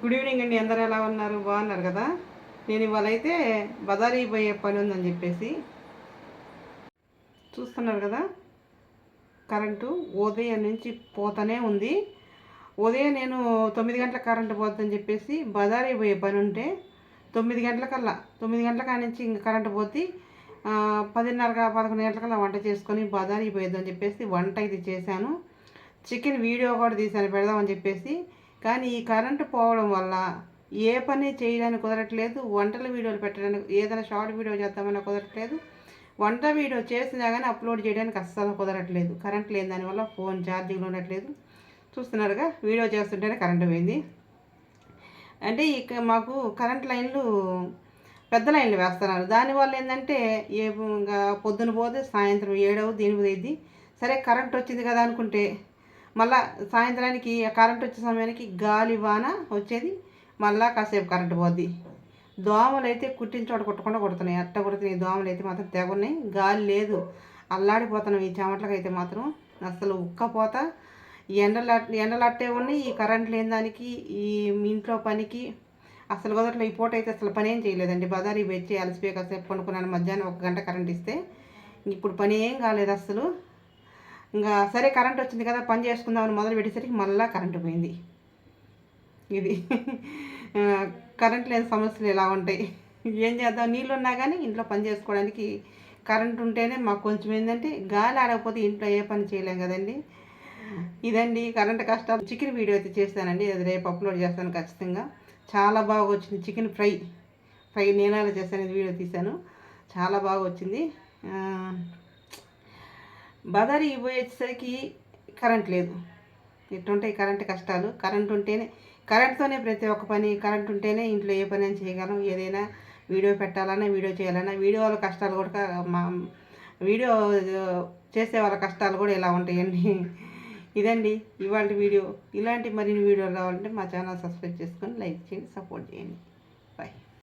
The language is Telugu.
గుడ్ ఈవినింగ్ అండి అందరూ ఎలా ఉన్నారు? బాగున్నారు కదా? నేను ఇవాళ అయితే బజారీ పోయే పని ఉందని చెప్పేసి చూస్తున్నారు కదా? కరెంటు ఉదయం నుంచి పోతూనే ఉంది. ఉదయం నేను తొమ్మిది గంటల కరెంటు పోతుందని చెప్పేసి బజారీ పోయే పని ఉంటే తొమ్మిది గంటలకల్లా తొమ్మిది గంటల కాడ నుంచి ఇంక కరెంటు పోతే పదిన్నర పదకొండు గంటలకల్లా వంట చేసుకొని బజారీ పోయేద్దని చెప్పేసి వంట ఇది చేశాను. చికెన్ వీడియో కూడా తీశాను పెడదామని చెప్పేసి కానీ ఈ కరెంటు పోవడం వల్ల ఏ పని చేయడానికి కుదరట్లేదు వంటల వీడియోలు పెట్టడానికి ఏదైనా షార్ట్ వీడియో చేద్దామన్నా కుదరట్లేదు. వంట వీడియో చేసినా కానీ అప్లోడ్ చేయడానికి అస్సలు కుదరట్లేదు. కరెంట్ లేని దానివల్ల ఫోన్ ఛార్జింగ్లో ఉండట్లేదు. చూస్తున్నారుగా వీడియో చేస్తుంటేనే కరెంటు పోయింది. అంటే ఇక మాకు కరెంట్ లైన్లు పెద్ద లైన్లు వేస్తున్నారు. దానివల్ల ఏంటంటే ఏ ఇంకా పొద్దున పోతే సాయంత్రం ఏడవ దీని పోయింది సరే కరెంట్ వచ్చింది కదా అనుకుంటే మళ్ళా సాయంత్రానికి కరెంట్ వచ్చే సమయానికి గాలి వాన వచ్చేది మళ్ళా కాసేపు కరెంట్ పోద్ది. దోమలు అయితే కుట్టిన చోట కుట్టకుండా కొడుతున్నాయి. అట్ట కొడుతున్నాయి. దోమలు అయితే మాత్రం తెగున్నాయి గాలి లేదు. అల్లాడిపోతున్నాం ఈ చెమటలకు అయితే మాత్రం. అసలు ఉక్కపోత. ఎండలు ఎండలు అట్టే ఉన్నాయి. ఈ కరెంట్ లేని దానికి ఈ ఇంట్లో పనికి అసలు కుదరట్లో ఈ పూట అయితే అసలు పని ఏం చేయలేదండి. బజారీ వచ్చి అలసిపోయి కాసేపు కొనుక్కున్నాను మధ్యాహ్నం ఒక గంట కరెంట్ ఇస్తే ఇప్పుడు పని ఏం కాలేదు అసలు ఇంకా సరే కరెంట్ వచ్చింది కదా పని చేసుకుందామని మొదలు పెట్టేసరికి మళ్ళీ కరెంటు పోయింది. ఇది. కరెంట్ లేని సమస్యలు ఇలా ఉంటాయి. ఏం చేద్దాం? నీళ్ళు ఉన్నా కానీ ఇంట్లో పని చేసుకోవడానికి కరెంట్ ఉంటేనే మాకు కొంచెం ఏంటంటే గాలి ఆడకపోతే ఇంట్లో ఏ పని చేయలేం కదండి. ఇదండి కరెంట్ కష్టాలు చికెన్ వీడియో అయితే చేస్తానండి. అది రేపు అప్లోడ్ చేస్తాను ఖచ్చితంగా. చాలా బాగా వచ్చింది చికెన్ ఫ్రై. ఫ్రై నేను అలా చేస్తాను వీడియో తీశాను. చాలా బాగా వచ్చింది. బదారి పోయేసరికి కరెంట్ లేదు. ఇట్టుంటాయి కరెంట్ కష్టాలు. కరెంట్ ఉంటేనే కరెంట్తోనే ప్రతి ఒక్క పని కరెంట్ ఉంటేనే ఇంట్లో ఏ పని అయినా చేయగలం. ఏదైనా వీడియో పెట్టాలన్నా వీడియో చేయాలన్నా వీడియో వాళ్ళ కష్టాలు కూడా మా వీడియో చేసే వాళ్ళ కష్టాలు కూడా ఇలా ఉంటాయండి. ఇదండి ఇవాళ వీడియో. ఇలాంటి మరిన్ని వీడియోలు కావాలంటే మా ఛానల్ సబ్స్క్రైబ్ చేసుకొని లైక్ చేయండి సపోర్ట్ చేయండి. బాయ్.